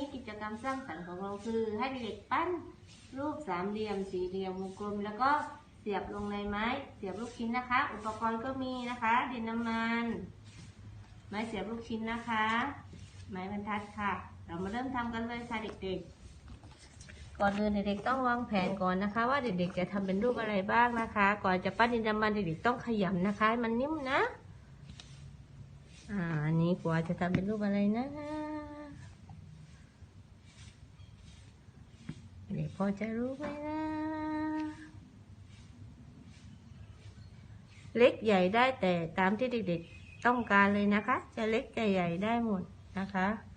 นี้กิจกรรมสร้างสรรค์ของเราคือ ให้เด็กปั้นรูปสามเหลี่ยม สี่เหลี่ยมวงกลม แล้วก็เสียบลงในไม้ เสียบลูกชิ้นนะคะ อุปกรณ์ก็มีนะคะ ดินน้ำมัน ไม้เสียบลูกชิ้นนะคะ ไม้บรรทัดค่ะ เรามาเริ่มทำกันเลยค่ะเด็กๆ ก่อนอื่นเด็กๆต้องวางแผนก่อนนะคะ ว่าเด็กๆจะทำเป็นรูปอะไรบ้างนะคะ ก่อนจะปั้นดินน้ำมันเด็กๆต้องขยำนะคะให้มันนิ่มนะ อ่าอันนี้กว่าจะทำเป็นรูปอะไรนะ เด็กพ อจะรู้ไหมนะ เล็กใหญ่ได้แต่ตามที่เด็กๆต้องการเลยนะคะ จะเล็กจะใหญ่ได้หมดนะคะ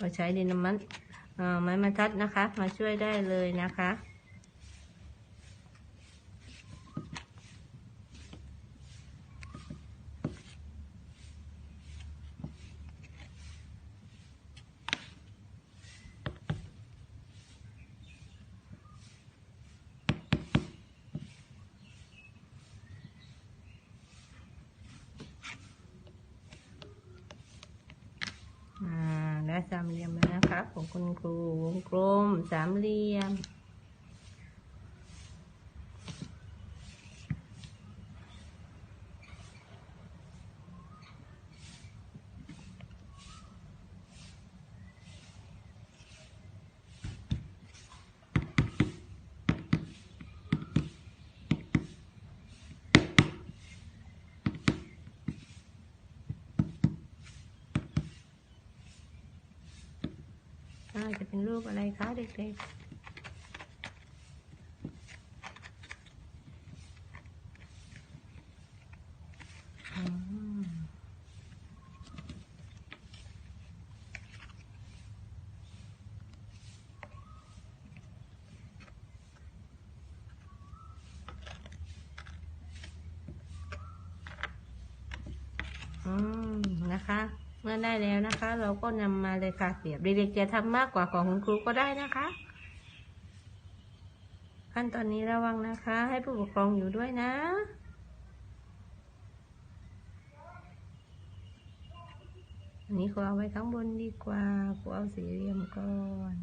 เราใช้ดินน้ำมันไม้บรรทัดนะคะ มาช่วยได้เลยนะคะ อ่าได้ สามเหลี่ยมนะคะ ของคุณครูวงกลมสามเหลี่ยม อ่าจะเป็นรูปอะไรคะเด็กๆอืมอืมนะคะ เมื่อได้แล้วนะคะ เราก็นำมาเลยค่ะเสียบเด็กๆจะทำมากกว่าของคุณครูก็ได้นะคะ ขั้นตอนนี้ระวังนะคะ ให้ผู้ปกครองอยู่ด้วยนะอันนี้ครูเอาไว้ข้างบนดีกว่าครูเอาสีเหลี่ยมก่อน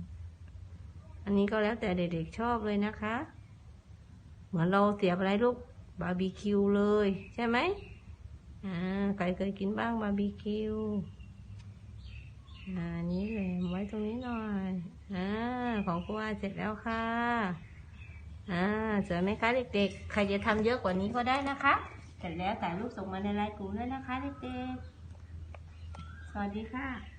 อันนี้ก็แล้วแต่เด็กๆชอบเลยนะคะ เหมือนเราเสียบอะไรลูกบาร์บีคิวเลยใช่ไหม อ่าใครเคยกินบ้างบาร์บีคิวอ่านี้เลยไว้ตรงนี้หน่อยอ่าของครูอาเสร็จแล้วค่ะอ่าสวยไหมคะเด็กๆ ใครจะทำเยอะกว่านี้ก็ได้นะคะเสร็จแล้วถ่ายรูปส่งมาในไลน์กลุ่มด้วยนะคะเด็กๆ สวัสดีค่ะ